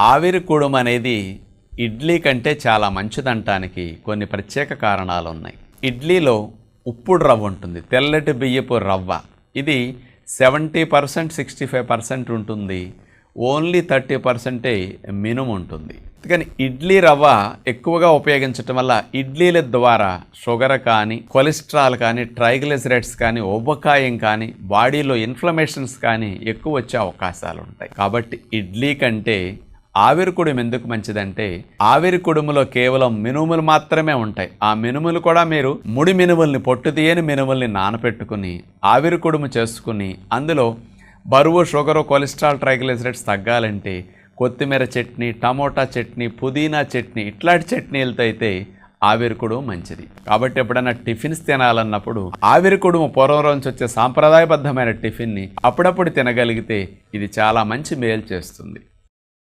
ఆవిరి కుడుము అనేది ఇడ్లీ కంటే చాలా మంచిదంటానికి కొన్ని ప్రత్యేక కారణాలు ఉన్నాయి ఇడ్లీలో ఉప్పుడు రవ్వ ఉంటుంది తెల్లటి బియ్యపు రవ్వ. ఇది seventy percent sixty five percent ఉంటుంది. ఓన్లీ థర్టీ పర్సెంటే మినుము ఉంటుంది. కానీ ఇడ్లీ రవ్వ ఎక్కువగా ఉపయోగించటం వల్ల ఇడ్లీల ద్వారా షుగర్ కానీ కొలెస్ట్రాల్ కానీ ట్రైగ్లిసరైడ్స్ కానీ ఉబ్బకాయం కానీ బాడీలో ఇన్ఫ్లమేషన్స్ కానీ ఎక్కువ వచ్చే అవకాశాలు ఉంటాయి కాబట్టి ఇడ్లీ కంటే ఆవిరి కుడుము ఎందుకు మంచిదంటే ఆవిరి కుడుములో కేవలం మినుములు మాత్రమే ఉంటాయి. ఆ మినుములు కూడా మీరు ముడి మినుముల్ని పొట్టు తీయని మినుముల్ని నానపెట్టుకుని ఆవిరి కుడుము చేసుకుని అందులో బరువు షుగరు కొలెస్ట్రాల్ ట్రైగ్లిసరైడ్స్ తగ్గాలంటే కొత్తిమీర చట్నీ టమోటా చట్నీ పుదీనా చట్నీ ఇట్లాంటి చట్నీలతో అయితే ఆవిరికుడు మంచిది. కాబట్టి ఎప్పుడైనా టిఫిన్స్ తినాలన్నప్పుడు ఆవిరికుడుము పూర్వం నుంచి వచ్చే సాంప్రదాయబద్ధమైన టిఫిన్ని అప్పుడప్పుడు తినగలిగితే ఇది చాలా మంచి మేలు చేస్తుంది.